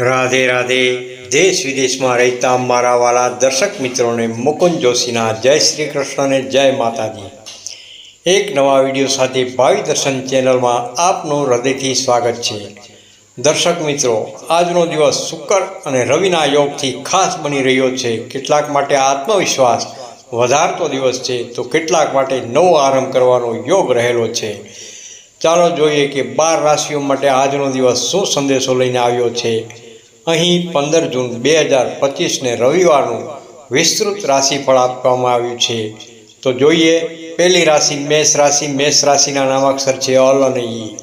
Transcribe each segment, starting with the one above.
રાધે રાધે, દેશ વિદેશમાં રહેતા મારા વાલા દર્શક મિત્રોને મુકુંદ જોશીના જય શ્રી કૃષ્ણ અને જય માતાજી. એક નવા વીડિયો સાથે ભાવિ દર્શન ચેનલમાં આપનું હૃદયથી સ્વાગત છે. દર્શક મિત્રો, આજનો દિવસ શુક્ર અને રવિના યોગથી ખાસ બની રહ્યો છે. કેટલાક માટે આત્મવિશ્વાસ વધારતો દિવસ છે, તો કેટલાક માટે નવો આરંભ કરવાનો યોગ રહેલો છે. ચાલો જોઈએ કે બાર રાશિઓ માટે આજનો દિવસ શું સંદેશો લઈને આવ્યો છે. અહીં પંદર જૂન બે હજાર પચીસને રવિવારનું વિસ્તૃત રાશિફળ આપવામાં આવ્યું છે. તો જોઈએ, પહેલી રાશિ મેષ રાશિ, મેષ રાશિના નામાક્ષર છે અલ અને ઈ.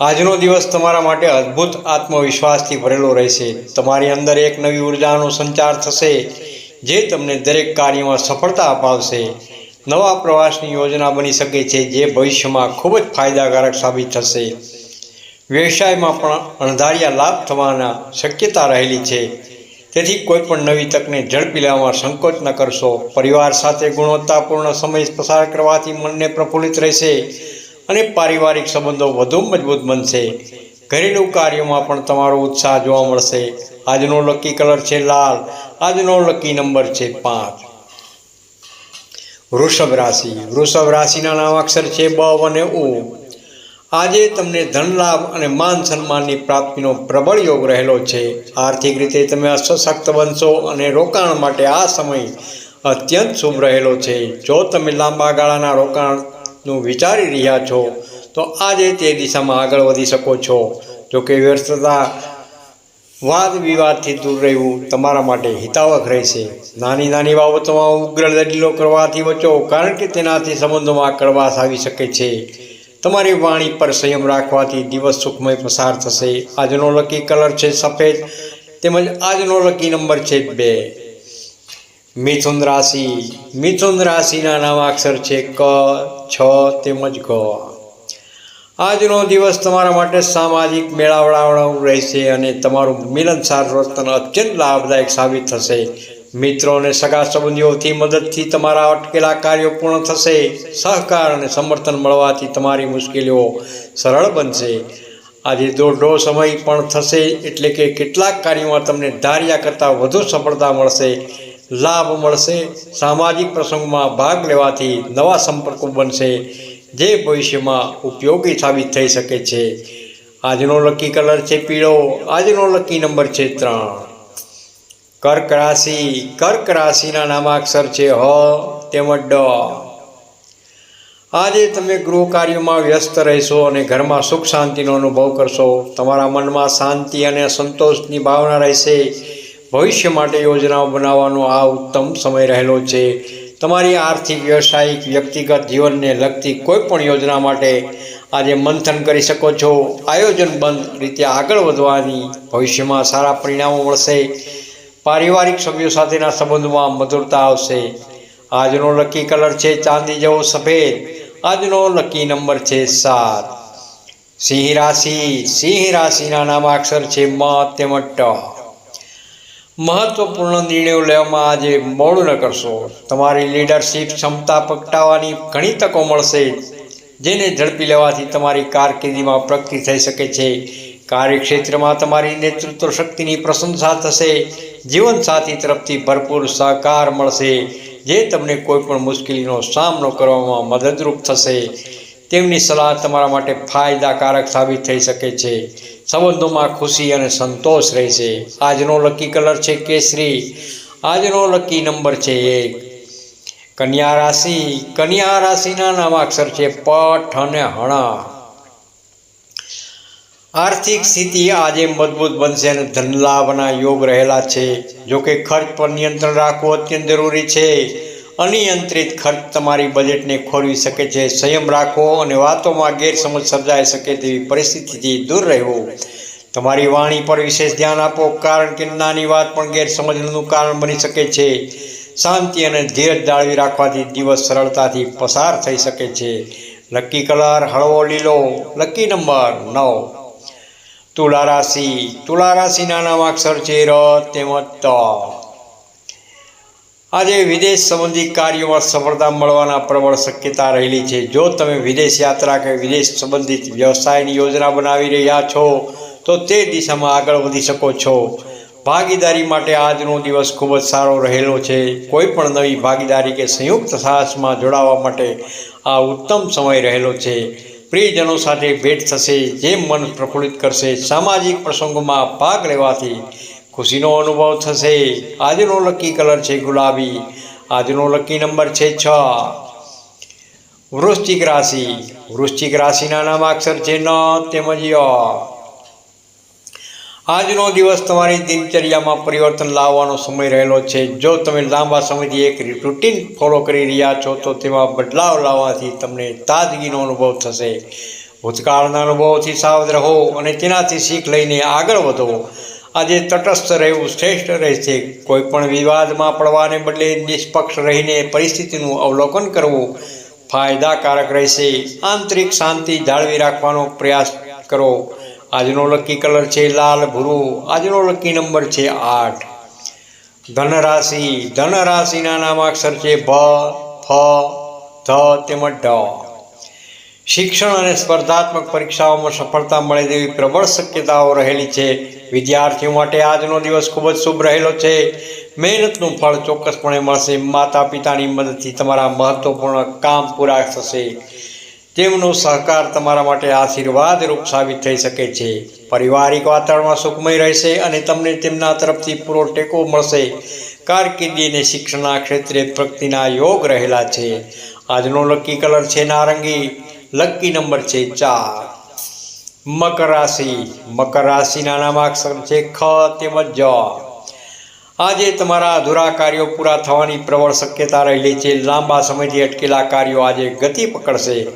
આજનો દિવસ તમારા માટે અદ્ભુત આત્મવિશ્વાસથી ભરેલો રહેશે. તમારી અંદર એક નવી ઉર્જાનો સંચાર થશે, જે તમને દરેક કાર્યમાં સફળતા અપાવશે. નવા પ્રવાસની યોજના બની શકે છે, જે ભવિષ્યમાં ખૂબ જ ફાયદાકારક સાબિત થશે. વ્યવસાયમાં પણ અણધાર્યા લાભ થવાના શક્યતા રહેલી છે. તેથી કોઈ પણ નવી તકને ઝડપી લેવામાં સંકોચ ન કરશો. પરિવાર સાથે ગુણવત્તાપૂર્ણ સમય પસાર કરવાથી મનને પ્રફુલ્લિત રહેશે અને પારિવારિક સંબંધો વધુ મજબૂત બનશે. ઘરેલું કાર્યોમાં પણ તમારો ઉત્સાહ જોવા મળશે. આજનો લકી કલર છે લાલ, આજનો લકી નંબર છે પાંચ. વૃષભ રાશિ. વૃષભ રાશિના નામાક્ષર છે બ અને ઉ. આજે તમને ધન લાભ અને માન સન્માનની પ્રાપ્તિનો પ્રબળ યોગ રહેલો છે. આર્થિક રીતે તમે અસશક્ત બનશો અને રોકાણ માટે આ સમય અત્યંત શુભ રહેલો છે. જો તમે લાંબા ગાળાના રોકાણનું વિચારી રહ્યા છો, તો આજે તે દિશામાં આગળ વધી શકો છો. જોકે વ્યસ્તતા, વાદ વિવાદથી દૂર રહેવું તમારા માટે હિતાવક રહેશે. નાની નાની બાબતોમાં ઉગ્ર દલીલો કરવાથી બચો, કારણ કે તેનાથી સંબંધોમાં કડવાશ આવી શકે છે. તમારી વાણી પર સંયમ રાખવાથી દિવસ સુખમય પસાર થશે. આજનો લકી કલર છે સફેદ, તેમજ આજનો લકી નંબર છે બે. મિથુન રાશિ. મિથુન રાશિના નામાક્ષર છે ક, છ, તેમજ ગ આજનો દિવસ તમારા માટે સામાજિક મેળાવડાવડાવું રહેશે અને તમારું મિલનસાર વર્તન અત્યંત લાભદાયક સાબિત થશે. મિત્રો અને સગા સંબંધીઓથી મદદથી તમારા અટકેલા કાર્યો પૂર્ણ થશે. સહકાર અને સમર્થન મળવાથી તમારી મુશ્કેલીઓ સરળ બનશે. આજે દોઢો સમય પણ થશે એટલે કે કેટલાક કાર્યોમાં તમને ધાર્યા કરતાં વધુ સફળતા મળશે, લાભ મળશે. સામાજિક પ્રસંગમાં ભાગ લેવાથી નવા સંપર્કો બનશે, જે ભવિષ્યમાં ઉપયોગી સાબિત થઈ શકે છે. આજનો લકી કલર છે પીળો, આજનો લકી નંબર છે ત્રણ. કર્ક રાશિ, કર્ક રાશિના નામાક્ષર છે હ, તેમજ ડ. આજે તમે ગૃહ કાર્યોમાં વ્યસ્ત રહેશો અને ઘરમાં સુખ શાંતિનો અનુભવ કરશો. તમારા મનમાં શાંતિ અને સંતોષની ભાવના રહેશે. ભવિષ્ય માટે યોજનાઓ બનાવવાનો આ ઉત્તમ સમય રહેલો છે. તમારી આર્થિક, વ્યવસાયિક, વ્યક્તિગત જીવનને લગતી કોઈપણ યોજના માટે આજે મંથન કરી શકો છો. આયોજનબંધ રીતે આગળ વધવાની ભવિષ્યમાં સારા પરિણામો મળશે. પારિવારિક સભ્યો સાથેના સંબંધમાં મધુરતા આવશે. આજનો લકી કલર છે ચાંદી જેવો સફેદ. આજનો લકી નંબર છે સાત. સિંહ રાશિ, સિંહ રાશિના નામાક્ષર છે મ તેમજ ટ મહત્વપૂર્ણ નિર્ણયો લેવામાં આજે મોડું ન કરશો. તમારી લીડરશીપ ક્ષમતા પ્રગટાવવાની ઘણી તકો મળશે, જેને ઝડપી લેવાથી તમારી કારકિર્દીમાં પ્રગતિ થઈ શકે છે. કાર્યક્ષેત્રમાં તમારી નેતૃત્વ શક્તિની પ્રશંસા થશે જીવનસાથી તરફથી ભરપૂર સહકાર મળશે, જે તમને કોઈપણ મુશ્કેલીનો સામનો કરવામાં મદદરૂપ થશે. તેમની સલાહ તમારા માટે ફાયદાકારક સાબિત થઈ શકે છે. સંબંધોમાં ખુશી અને સંતોષ રહેશે. આજનો લકી કલર છે કેસરી. આજનો લકી નંબર છે એક. કન્યા રાશિ. કન્યા રાશિના નામાક્ષર છે પઠ અને હણા. આર્થિક સ્થિતિ આજે મજબૂત બનશે અને ધનલાભના યોગ રહેલા છે. જોકે ખર્ચ પર નિયંત્રણ રાખવું અત્યંત જરૂરી છે. અનિયંત્રિત ખર્ચ તમારી બજેટને ખોરવી શકે છે. સંયમ રાખવો અને વાતોમાં ગેરસમજ સર્જાઈ શકે તેવી પરિસ્થિતિથી દૂર રહેવું. તમારી વાણી પર વિશેષ ધ્યાન આપો, કારણ કે નાની વાત પણ ગેરસમજનું કારણ બની શકે છે. શાંતિ અને ધીરજ જાળવી રાખવાથી દિવસ સરળતાથી પસાર થઈ શકે છે. લકી કલર, હળવો લીલો, લકી નંબર, નવ. તુલા રાશિ તુલા રાશિના નામાક્ષર છે ર તેમજ ત. આજે વિદેશ સંબંધી કાર્યોમાં સફળતા મળવાના પ્રબળ શક્યતા રહેલી છે. જો તમે વિદેશ યાત્રા કે વિદેશ સંબંધિત વ્યવસાયની યોજના બનાવી રહ્યા છો, તો તે દિશામાં આગળ વધી શકો છો. ભાગીદારી માટે આજનો દિવસ ખૂબ જ સારો રહેલો છે. કોઈ પણ નવી ભાગીદારી કે સંયુક્ત સાહસમાં જોડાવા માટે આ ઉત્તમ સમય રહેલો છે. પ્રિયજનો સાથે ભેટ થશે, જે મન પ્રફુલ્લિત કરશે. સામાજિક પ્રસંગોમાં ભાગ લેવાથી ખુશીનો અનુભવ થશે. આજનો લકી કલર છે ગુલાબી. આજનો લકી નંબર છે છ. વૃશ્ચિક રાશિ. વૃશ્ચિક રાશિના નામાક્ષર છે ન, તેમજ ય. આજનો દિવસ તમારી દિનચર્યામાં પરિવર્તન લાવવાનો સમય રહેલો છે. જો તમે લાંબા સમયથી એક રૂટીન ફોલો કરી રહ્યા છો, તો તેમાં બદલાવ લાવવાથી તમને તાજગીનો અનુભવ થશે. ભૂતકાળના અનુભવથી સાવધ રહો અને તેનાથી શીખ લઈને આગળ વધો. આજે તટસ્થ રહેવું શ્રેષ્ઠ રહેશે. કોઈ પણ વિવાદમાં પડવાને બદલે નિષ્પક્ષ રહીને પરિસ્થિતિનું અવલોકન કરવું ફાયદાકારક રહેશે. આંતરિક શાંતિ જાળવી રાખવાનો પ્રયાસ કરો. આજનો લકી કલર છે લાલ ભૂરું. આજનો લકી નંબર છે આઠ. ધનરાશિ. ધનરાશિના નામાક્ષર છે ભ ફ, ધ તેમજ ઢ શિક્ષણ અને સ્પર્ધાત્મક પરીક્ષાઓમાં સફળતા મળે તેવી પ્રબળ શક્યતાઓ રહેલી છે. વિદ્યાર્થીઓ માટે આજનો દિવસ ખૂબ જ શુભ રહેલો છે. મહેનતનું ફળ ચોક્કસપણે મળશે. માતા પિતાની મદદથી તમારા મહત્ત્વપૂર્ણ કામ પૂરા થશે. તેમનો સહકાર તમારા માટે આશીર્વાદરૂપ સાબિત થઈ શકે છે. પારિવારિક વાતાવરણમાં સુખમય રહેશે અને તમને તેમના તરફથી પૂરો ટેકો મળશે. કારકિર્દી અને શિક્ષણના ક્ષેત્રે પ્રગતિના યોગ રહેલા છે. આજનો લકી કલર છે નારંગી. લકી નંબર છે ચાર. મકર રાશિ. મકર રાશિના નામાક્ષર છે ખ તેમજ જ. આજે તમારા અધૂરા કાર્યો પૂરા થવાની પ્રબળ શક્યતા રહેલી છે. લાંબા સમયથી અટકેલા કાર્યો આજે ગતિ પકડશે.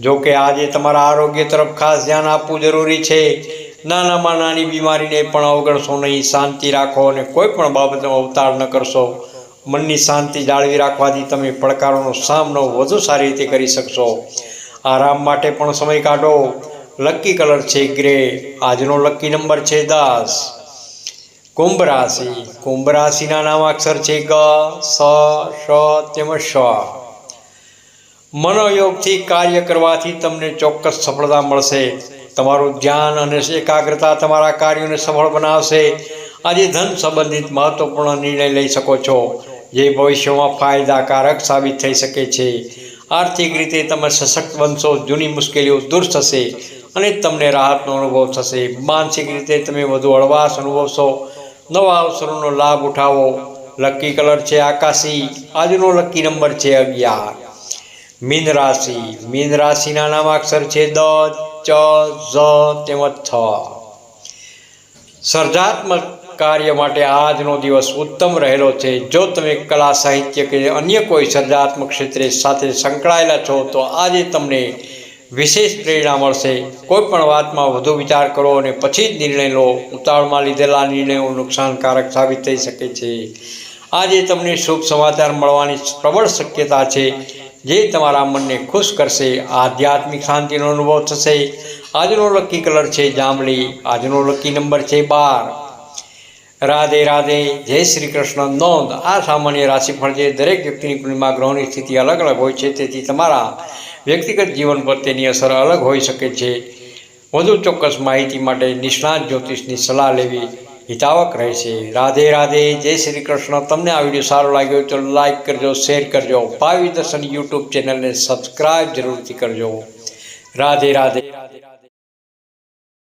જો કે આજે તમારા આરોગ્ય તરફ ખાસ ધ્યાન આપવું જરૂરી છે. નાનામાં નાની બીમારીને પણ અવગણશો નહીં, શાંતિ રાખો અને કોઈ પણ બાબતનો અવતાર ન કરશો. મનની શાંતિ જાળવી રાખવાથી તમે પડકારોનો સામનો વધુ સારી રીતે કરી શકશો. આરામ માટે પણ સમય કાઢો. લકી કલર છે ગ્રે. આજનો લકી નંબર છે દસ. કુંભ રાશિ. કુંભ રાશિના નામાક્ષર છે ગ, સ તેમજ શ. મનોયોગથી કાર્ય કરવાથી તમને ચોક્કસ સફળતા મળશે. તમારું ધ્યાન અને એકાગ્રતા તમારા કાર્યોને સફળ બનાવશે. આજે ધન સંબંધિત મહત્વપૂર્ણ નિર્ણય લઈ શકો છો. જે ભવિષ્યમાં ફાયદાકારક સાબિત થઈ શકે છે. આર્થિક રીતે તમે સશક્ત બનશો, જૂની મુશ્કેલીઓ દૂર થશે અને તમને રાહતનો અનુભવ થશે. માનસિક રીતે તમે વધુ હળવાશ અનુભવશો. નવા અવસરોનો લાભ ઉઠાવો. લકી કલર છે આકાશી. આજનો લકી નંબર છે અગિયાર. મીન રાશિ. મીન રાશિના નામાક્ષર છે દ, ચ, ઝ, તેમજ થ સર્જાત્મક કાર્ય માટે આજનો દિવસ ઉત્તમ રહેલો છે. જો તમે કલા, સાહિત્ય કે અન્ય કોઈ સર્જાત્મક ક્ષેત્રે સાથે સંકળાયેલા છો, તો આજે તમને વિશેષ પ્રેરણા મળશે. કોઈ પણ વાતમાં વધુ વિચાર કરો અને પછી જ નિર્ણય લો. ઉતાવળમાં લીધેલા નિર્ણયો નુકસાનકારક સાબિત થઈ શકે છે. આજે તમને શુભ સમાચાર મળવાની પ્રબળ શક્યતા છે. જે તમારા મનને ખુશ કરશે, આધ્યાત્મિક શાંતિનો અનુભવ થશે. આજનો લકી કલર છે જાંબલી, આજનો લકી નંબર છે બાર. રાધે રાધે, જય શ્રી કૃષ્ણ. નોંધ, આ સામાન્ય રાશિફળ છે દરેક વ્યક્તિની કુંડલીમાં ગ્રહોની સ્થિતિ અલગ અલગ હોય છે, તેથી તમારા વ્યક્તિગત જીવન પર તેની અસર અલગ હોઈ શકે છે. વધુ ચોક્કસ માહિતી માટે નિષ્ણાત જ્યોતિષની સલાહ લેવી. હિતાવક રહેશે રાધે રાધે, જય શ્રી કૃષ્ણ. તમને આ વીડિયો સારો લાગ્યો તો લાઈક કરજો શેર કરજો. ભાવી દર્શન યુટ્યુબ ચેનલને સબસ્ક્રાઈબ જરૂરથી કરજો. રાધે રાધે રાધે.